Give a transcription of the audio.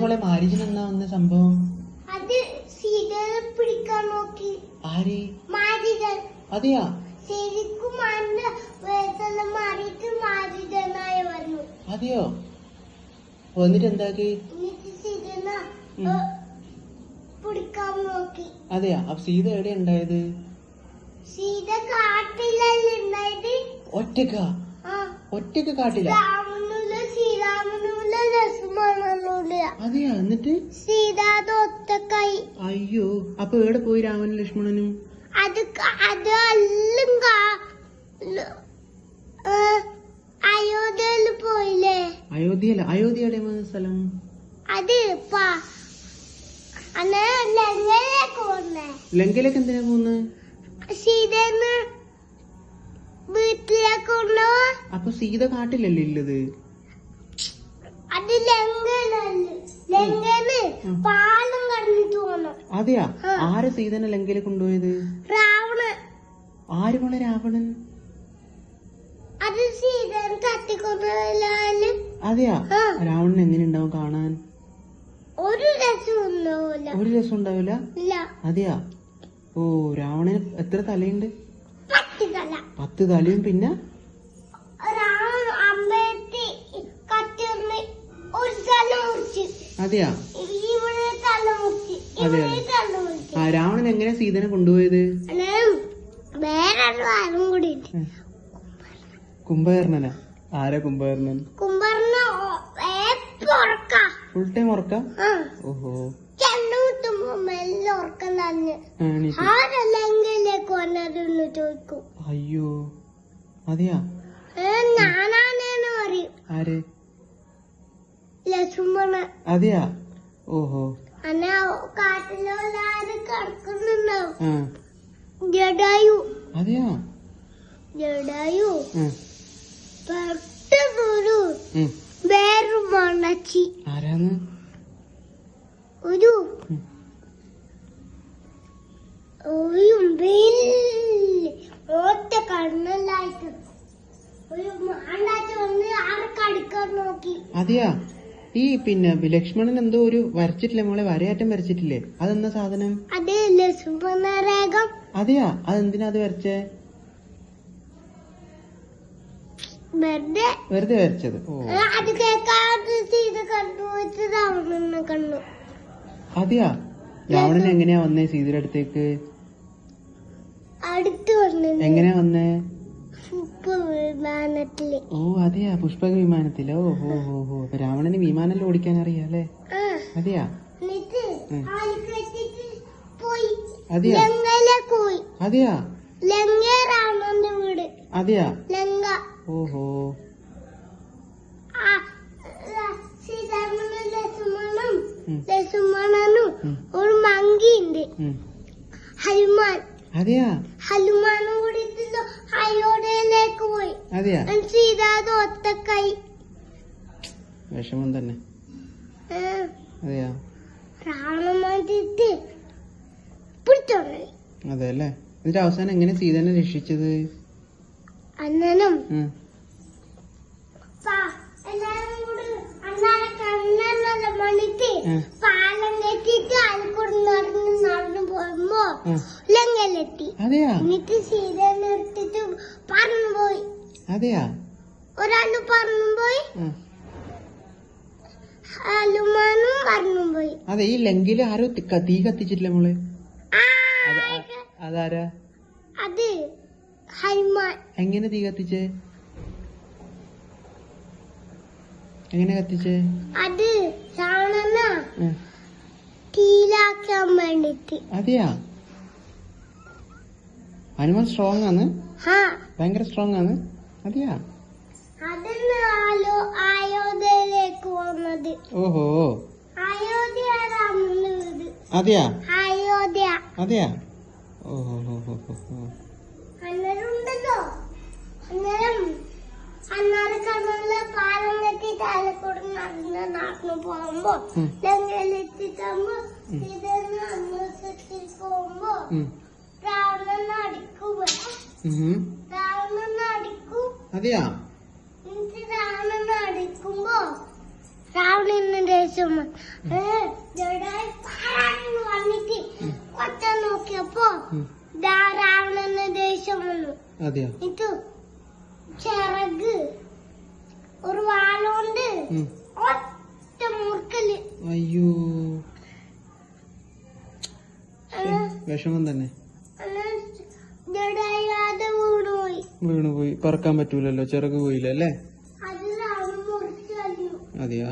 മോളെ മാരിജിന് എന്നാ വന്ന സംഭവം? അത് പിടിക്കാൻ നോക്കി. ആര്? അതെയാ? ശരിക്കും മാറിയിട്ട് വന്നു അതെയോ? വന്നിട്ട് എന്താക്കി. പിടിക്കാൻ നോക്കി. അതെയാ? അപ്പൊ സീത എവിടെ ഉണ്ടായത്? സീത കാട്ടിലല്ലേ ഉണ്ടായത്? ഒറ്റക്ക? ഒറ്റയ്ക്ക് കാട്ടില്ല അതെയാ? എന്നിട്ട്? ഒറ്റക്കായി അയ്യോ അപ്പൊ എവിടെ പോയി രാമനും ലക്ഷ്മണനും? അത് അത് അയോധ്യയിൽ പോയില്ലേ? അയോധ്യയല്ല അയോധ്യ എവിടെ സ്ഥലം? അത് ലങ്കയിലേക്ക് എന്തിനാ പോന്ന് സീതന്ന് വീട്ടിലേക്ക് അപ്പൊ സീത കാട്ടിലല്ലേ ഉള്ളത്? പാലം കടന്നിട്ട് വന്നു അതെയാ? ആര് സീതനെ ലങ്കയിൽ കൊണ്ടുപോയത്? രാവണൻ. ആര് മോളെ രാവണൻ? അത് സീതൻ തട്ടിക്കൊണ്ടുപോയാലും അതെയാ. രാവണൻ എങ്ങനെ ഉണ്ടാവും കാണാൻ? ഒരു രസം ഒരു രസം ഉണ്ടാവില്ല അതെയാ? ഓ രാവണന് എത്ര തലയുണ്ട്? പത്ത് തലയും പിന്നെ? അതെയാ? അതെ. ആ രാവണൻ എങ്ങനെ സീതനെ കൊണ്ടുപോയത്? കുംഭകർണന? ആരും കുംഭകർണൻ? ഫുൾ ടൈം ഉറക്ക? ഓഹോ. അയ്യോ. അതെയാ? ആര്? അതെയാ? ഓഹോ. അന്ന കാട്ടിലുള്ള ആര് കിടക്കുന്നുണ്ടാവും ജഡായു. അതെയാ? ജഡായു. പെട്ടെന്നൊരു വേറൊരു മണച്ചി. ആരാന്ന്? ഒരു. ഒരു ഒറ്റ കണ്ണെല്ലായിട്ട് ഒരു മാണ്ടാച്ച വന്ന് ആരെ കടിക്കാൻ നോക്കി. അതെയാ? ഈ പിന്നെ ലക്ഷ്മണൻ എന്തോ ഒരു വരച്ചിട്ടില്ലേ മോളെ? വരയാറ്റം വരച്ചിട്ടില്ലേ? അതെന്താ സാധനം? അതെയാ? അതെന്തിനാ അത് വരച്ചേ? വെറുതെ. വരച്ചത്. അതെയാ? രാവണൻ എങ്ങനെയാ വന്നേ സീതയുടെ അടുത്തേക്ക്? എങ്ങനെയാ വന്നേ? വിമാനത്തിൽ ഓ അതെയാ പുഷ്പക വിമാനത്തിലോ ഓ ഹോ ഹോ അപ്പൊ രാവണന് വിമാനല്ലോ ഓടിക്കാൻ അറിയാം അല്ലേ അതെയാ? അതെയാ? അതെയാ? അതെയാ? ഓഹോ സീതാമനും ലക്ഷ്മണനും. ഒരു മങ്കിയുണ്ട്. ഹനുമാൻ. അതെയാ? ഹനുമാനും കൂടി അയോധ്യയിലേക്ക് പോയി. അതെയാ? സീതാത് ഒത്തക്കായി വിഷമം തന്നെ. അതെയാ? അതെ അല്ലേ എന്നിട്ട് അവസാനം എങ്ങനെ സീതനെ രക്ഷിച്ചത്? അന്നനും എല്ലാരും കൂടി അന്നാലെ കണ്ണെന്നല്ല മണിക്ക് ഉം. പാലം കെട്ടിട്ട് അയൽക്കൂടി നടന്ന് നടന്നു അതെയാ? എന്നിട്ട് പറന്നു പോയി. അതെയാ? ഒരാൾ പറന്നു പോയി. ഉം. ഹനുമാനും പറന്നു പോയി. അതെ ഈ ലങ്കയിൽ ആരോ തി- കത്തിച്ചിട്ടില്ല മോളെ? അതാരാ? അത് ഹനുമാൻ. എങ്ങനെ തീ കത്തിച്ചേ? എങ്ങനെ കത്തിച്ചേ? അത്. തീലാക്കാൻ വേണ്ടിട്ട് അതെയാ? ഹനുമാൻ സ്ട്രോങ് ആണ്. ഭയങ്കര സ്ട്രോങ് ആണ്. അതെയാ? ഓഹോ. അതെയാ? അതെയാ? ഓഹോ നടന്ന് പോകുമ്പോ. ലങ്കയിലെത്തിക്കുമ്പോ. ഇതെന്ന് അന്വേഷിച്ചിട്ട് പോകുമ്പോ അതെയാ? അടിക്കുമ്പോ രാവണന് ദേഷ്യം വന്നിട്ട് കൊച്ച നോക്കിയപ്പോ ഉം. ദാ രാവണന് ദേഷ്യം വന്നു. ഇത് ചിറക്. ഒരു വാളുണ്ട്. ഒറ്റ മുറുക്കൽ. അയ്യോ. വിഷമം തന്നെ. വീണുപോയി പറക്കാൻ പറ്റൂലല്ലോ ചിറക് പോയില്ല അല്ലേ? അതെയോ?